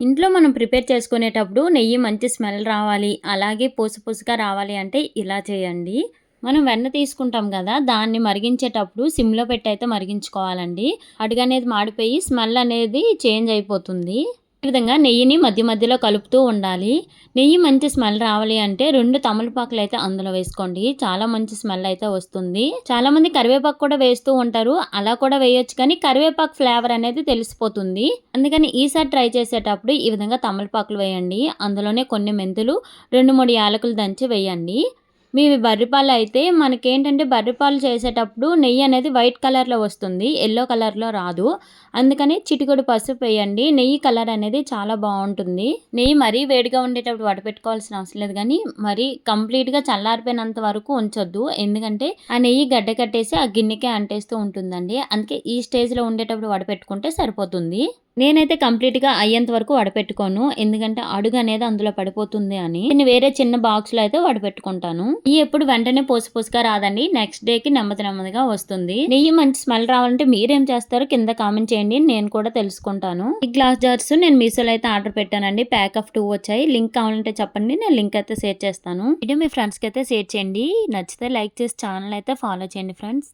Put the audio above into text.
ఇంట్లో మనం ప్రిపేర్ చేసుకునేటప్పుడు నెయ్యి మంచి స్మెల్ రావాలి అలాగే పూస పూసగా రావాలి అంటే ఇలా చేయండి. మనం వెన్న తీసుకుంటాం కదా దాన్ని మరిగించేటప్పుడు సిమ్లో పెట్టి అయితే మరిగించుకోవాలండి. అడుగు అనేది మాడిపోయి స్మెల్ అనేది చేంజ్ అయిపోతుంది. విధంగా నెయ్యిని మధ్య మధ్యలో కలుపుతూ ఉండాలి. నెయ్యి మంచి స్మెల్ రావాలి అంటే రెండు తమలపాకులు అయితే అందులో వేసుకోండి. చాలా మంచి స్మెల్ అయితే వస్తుంది. చాలా మంది కరివేపాకు కూడా వేస్తూ ఉంటారు. అలా కూడా వేయొచ్చు కానీ కరివేపాకు ఫ్లేవర్ అనేది తెలిసిపోతుంది. అందుకని ఈసారి ట్రై చేసేటప్పుడు ఈ విధంగా తమలపాకులు వేయండి. అందులోనే కొన్ని మెంతులు రెండు మూడు యాలకులు దంచి వేయండి. మీవి బర్రిపాలు అయితే మనకేంటంటే బర్రిపాలు చేసేటప్పుడు నెయ్యి అనేది వైట్ కలర్లో వస్తుంది ఎల్లో కలర్లో రాదు. అందుకని చిటికొడు పసుపు వేయండి నెయ్యి కలర్ అనేది చాలా బాగుంటుంది. నెయ్యి మరీ వేడిగా ఉండేటప్పుడు వడపెట్టుకోవాల్సిన అవసరం లేదు కానీ మరీ కంప్లీట్గా చల్లారిపోయినంత వరకు ఉంచొద్దు. ఎందుకంటే ఆ నెయ్యి గడ్డ కట్టేసి ఆ గిన్నెకే అంటేస్తూ ఉంటుందండి. అందుకే ఈ స్టేజ్లో ఉండేటప్పుడు వడపెట్టుకుంటే సరిపోతుంది. నేనైతే కంప్లీట్గా అయ్యేంత వరకు వడపెట్టుకోను. ఎందుకంటే అడుగు అనేది అందులో పడిపోతుంది అని. నేను వేరే చిన్న బాక్స్లో అయితే వడపెట్టుకుంటాను. ఈ ఎప్పుడు వెంటనే పోసి పోసుగా రాదండి. నెక్స్ట్ డేకి నెమ్మది నెమ్మదిగా వస్తుంది. నెయ్యి మంచి స్మెల్ రావాలంటే మీరేం చేస్తారో కింద కామెంట్ చేయండి. నేను కూడా తెలుసుకుంటాను. ఈ గ్లాస్ జార్స్ నేను మీషోలో అయితే ఆర్డర్ పెట్టానండి. ప్యాక్ ఆఫ్ టూ వచ్చాయి. లింక్ కావాలంటే చెప్పండి. నేను లింక్ అయితే షేర్ చేస్తాను. వీడియో మీ ఫ్రెండ్స్కి అయితే షేర్ చేయండి. నచ్చితే లైక్ చేసి ఛానల్ అయితే ఫాలో చేయండి ఫ్రెండ్స్.